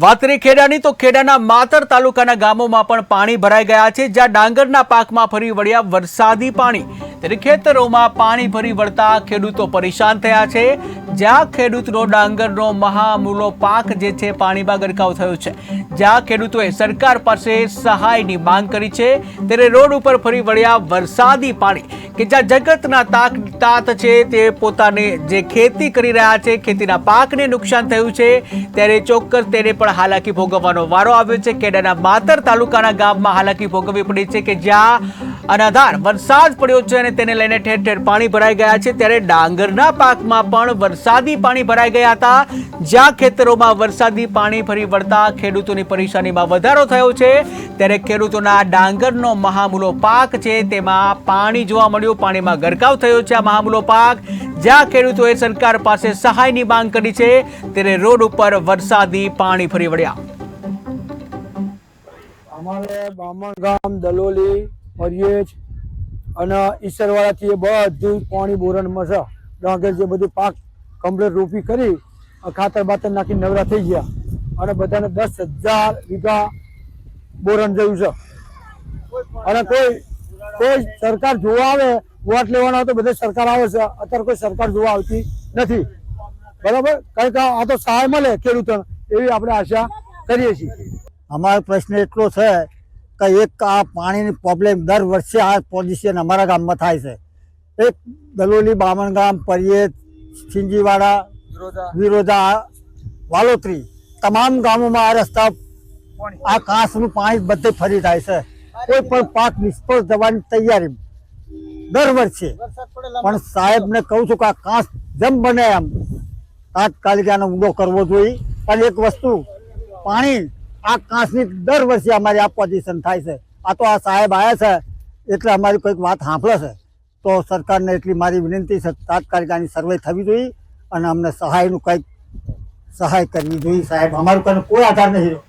વાત ખેડાની તો ખેડાના માતર તાલુકાના ગામોમાં પણ પાણી ભરાઈ ગયા છે, જ્યાં ડાંગરના પાકમાં ફરી વળ્યા વરસાદી પાણી. ત્યારે ખેતરોમાં પાણી ભરી વળતા ખેડૂતો પરેશાન થયા છે. જ્યાં ખેડૂતનો ડાંગરનો મહામૂલો પાક જે છે પાણીમાં ગરકાવ થયો છે. જ્યાં ખેડૂતોએ સરકાર પાસે સહાયની માંગ કરી છે. ત્યારે રોડ ઉપર ફરી વળ્યા વરસાદી પાણી કે જ્યાં જગતના તાક તાત છે તે પોતાને જે ખેતી કરી રહ્યા છે, ખેતીના પાકને નુકસાન થયું છે. ત્યારે ચોક્કસ તેને પણ હાલાકી ભોગવવાનો વારો આવ્યો છે. કેડાના માતર તાલુકાના ગામમાં હાલાકી ભોગવવી પડી છે કે જ્યાં અનાધાર વરસાદ પડ્યો છે અને તેને લઈને ઠેર ઠેર પાણી ભરાઈ ગયા છે. ત્યારે ડાંગરના પાકમાં પણ વરસાદી પાણી ભરાઈ ગયા હતા. જ્યાં ખેતરોમાં વરસાદી પાણી ફરી વળતા ખેડૂતોની પરેશાનીમાં વધારો થયો છે. ત્યારે ખેડૂતોના ડાંગરનો મહામૂલો પાક છે, તેમાં પાણી જોવા મળ્યું. પાણીમાં ગરકાવ થયો છે આ મહામૂલો પાક. જ્યાં ખેડૂતોએ સરકાર પાસે સહાયની માંગ કરી છે, ત્યારે રોડ ઉપર વરસાદી પાણી ફરી વળ્યા. અમારે બામણ ગામ દલોલી પરિયેજ અને ઈસરવાળાથી એ બધું પાણી બોરણમાં છે. ડાંગર જે બધું પાક કમ્પ્લીટ રોપી કરી ખાતર બાતર નાખી નવરા થઈ ગયા. અને બધાને દસ હજાર વીઘા બોરણ જયું છે. અને કોઈ કોઈ સરકાર જોવા આવે, વોટ લેવાના તો બધે સરકાર આવે છે. અત્યારે કોઈ સરકાર જોવા આવતી નથી. બરાબર? કંઈક આ તો સહાય મળે ખેડૂતોને. એવી આપણે આશા કરીએ છીએ. અમારો પ્રશ્ન એટલો છે કે એક આ પાણીની પ્રોબ્લેમ દર વર્ષે આ પોઝિશન અમારા ગામમાં થાય છે. એક દલોલી બામણ ગામ પરિયેત સિંજીવાડા વિરોધા. વાલોત્રી તમામ ગામોમાં આ રસ્તા આ કાંસનું પાણી બધે ફરી થાય છે. કોઈ પણ પાક નિષ્ફળ જવાની તૈયારી દર વર્ષે. પણ સાહેબને કહું છું કે આ કાંસ જેમ બને એમ તાત્કાલિક આનો ઊંડો કરવો જોઈએ. પણ એક વસ્તુ પાણી આ કાંસની દર વર્ષે અમારી આ પોઝિશન થાય છે. આ તો આ સાહેબ આવ્યા છે, એટલે અમારી કોઈક વાત સાંભળે છે. તો સરકારને એટલી મારી વિનંતી છે, તાત્કાલિક આની સર્વે થવી જોઈએ અને અમને સહાયનું કંઈક સહાય કરવી જોઈએ સાહેબ. અમારું કોઈ આધાર નહીં